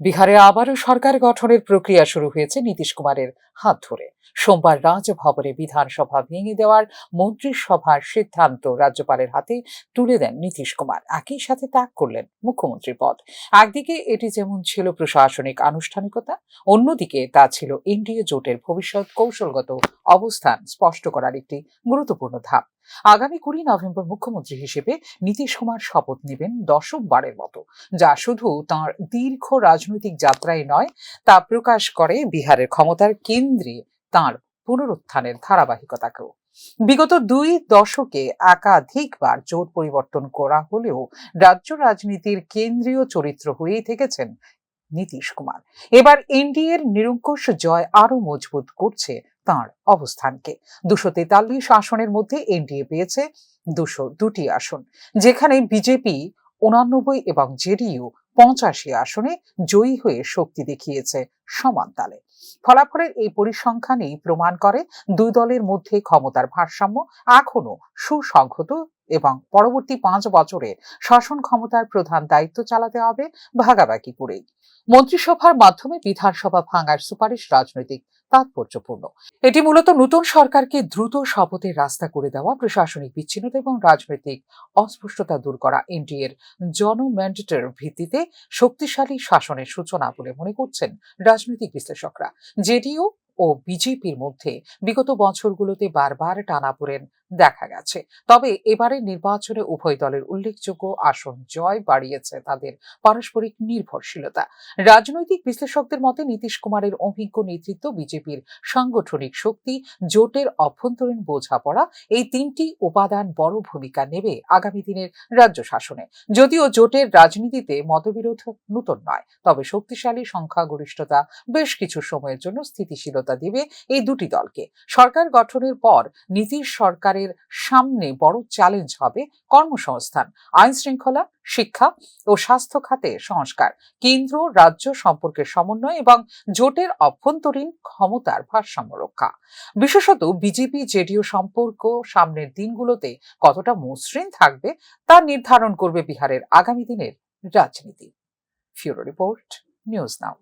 বিহারে আবারও সরকার গঠনের প্রক্রিয়া শুরু হয়েছে নীতিশ কুমারের হাত ধরে। সোমবার রাজভবনে বিধানসভা ভেঙে দেওয়ার মন্ত্রিসভার সিদ্ধান্ত রাজ্যপালের হাতে তুলে দেন নীতিশ কুমার। একই সাথে ত্যাগ করলেন মুখ্যমন্ত্রী পদ। একদিকে এটি যেমন ছিল প্রশাসনিক আনুষ্ঠানিকতা, অন্যদিকে তা ছিল এনডিএ জোটের ভবিষ্যৎ কৌশলগত অবস্থান স্পষ্ট করার একটি গুরুত্বপূর্ণ ধাপ। আগামী কুড়ি নভেম্বর মুখ্যমন্ত্রী হিসেবে নীতিশ কুমার শপথ নেবেন দশমবারের মতো, যা শুধু তাঁর দীর্ঘ রাজনৈতিক যাত্রায় নয়, তা প্রকাশ করে বিহারের ক্ষমতার কেন্দ্রে তাঁর পুনরুত্থানের ধারাবাহিকতাকেও। বিগত দুই দশকে একাধিকবার জোট পরিবর্তন করা হলেও রাজ্য রাজনীতির কেন্দ্রীয় চরিত্র হয়েই থেকেছেন নীতিশ কুমার। এবার এনডিএর নিরঙ্কুশ জয় আরও মজবুত করছে তাঁর অবস্থানকে। দুশো তেতাল্লিশ আসনের মধ্যে এনডিএ পেয়েছে দুশো দুটি আসন, যেখানে বিজেপি উনানব্বই এবং জেডিইউ পঁচাশি আসনে জয়ী হয়ে শক্তি দেখিয়েছে সমান তালে। ফলাফলের এই পরিসংখ্যানই প্রমাণ করে দুই দলের মধ্যে ক্ষমতার ভারসাম্য এখনও সুসংহত এবং পরবর্তী পাঁচ বছরে শাসন ক্ষমতার প্রধান দায়িত্ব চালাতে হবে ভাগাভাগি করেই মন্ত্রিসভার মাধ্যমে বিধানসভা ভাঙার সুপারিশ রাজনৈতিক তাৎপর্যপূর্ণ। এটি মূলত নতুন সরকারকে দ্রুত শপথের রাস্তা করে দেওয়া, প্রশাসনিক বিচ্ছিন্নতা এবং রাজনৈতিক অস্পষ্টতা দূর করা এনডিএর জনম্যান্ডেটের ভিত্তিতে শক্তিশালী শাসনের সূচনা বলে মনে করছেন রাজনৈতিক বিশ্লেষকরা। জেডিইউ ও বিজেপির মধ্যে বিগত বছরগুলোতে বারবার টানাপোড়েন দেখা গেছে। তবে এবারের নির্বাচনে উভয় দলের উল্লেখযোগ্য আসন জয় বাড়িয়েছে তাদের পারস্পরিক নির্ভরশীলতা। রাজনৈতিক বিশ্লেষকদের মতে নীতিশ কুমারের অভিজ্ঞ নেতৃত্ব বিজেপির সাংগঠনিক শক্তি, জোটের অভ্যন্তরীণ বোঝাপড়া, এই তিনটি উপাদান বড় ভূমিকা নেবে আগামী দিনের রাজ্য শাসনে। যদিও জোটের রাজনীতিতে মতবিরোধ নতুন নয়, তবে শক্তিশালী সংখ্যাগরিষ্ঠতা বেশ কিছু সময়ের জন্য স্থিতিশীলতা দেবে এই দুটি দলকে। সরকার গঠনের পর নীতিশ সরকারের সামনে বড় চ্যালেঞ্জ হবে কর্মসংস্থান, আইন শৃঙ্খলা, শিক্ষা ও স্বাস্থ্য খাতে সংস্কার, কেন্দ্র, রাজ্য সম্পর্কের সমন্বয় এবং জোটের অভ্যন্তরীণ ক্ষমতার ভারসাম্য রক্ষা। বিশেষত বিজেপি জেডিও সম্পর্ক সামনের দিনগুলোতে কতটা মসৃণ থাকবে তা নির্ধারণ করবে বিহারের আগামী দিনের রাজনীতি। Bureau report, news now.